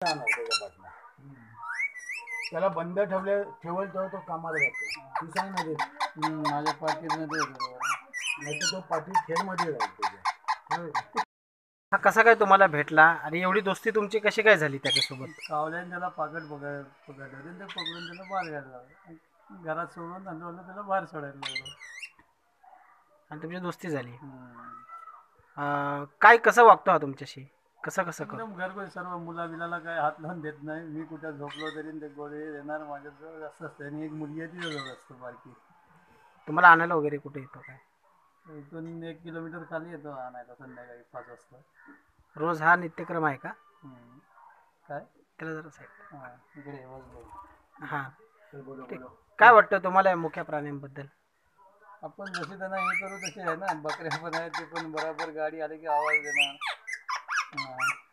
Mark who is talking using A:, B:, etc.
A: त्याच्या त्याला बंद ठेवले ठेवल तेव्हा तो कामाला जातो. तू सांग ना
B: हम्म, माझ्या होतं बघा.
A: नाही तो पाठी खेळमध्ये राहील त्याच्या.
C: हा कसा काय तुम्हाला भेटला? आणि एवढी दोस्ती तुमची कशी काय झाली त्याच्यासोबत?
B: कावल्याने त्याला पाकट बघाय पकडलं होते ते पकडून त्याला बाहेर घातला घरात सोडून धंदवलं त्याला बाहेर सोडायला लागलं
C: आणि तुमची दोस्ती झाली.
B: हम्म.
C: अं, काय कसं वागतो हा तुमच्याशी? कसं कसं करतो
B: एकदम घरगुती सर्व मुला बिलाला काय हात लावून देत नाही. मी कुठं झोपलो तरी ते गोळे येणार माझ्याजवळ जास्त असतं आणि एक मुलगी आहे तिच्याजवळ असतो बारकी.
C: तुम्हाला आणायला वगैरे कुठे येतो काय?
B: इथून एक किलोमीटर खाली येतो आणायला संध्याकाळी पाच वाजता.
C: रोज हा नित्यक्रम आहे का?
B: हम्म. काय?
C: त्याला जरा साईड
B: हां इकडे
C: हां.
A: बोलो
C: ठीक.
A: बोलो
C: काय वाटतं तुम्हाला या मुख्य प्राण्यांबद्दल?
B: आपण जसे त्यांना हे करू तसे आहे ना. बकऱ्या पण आहेत ते पण बराबर गाडी आली की आवाज देणार. हां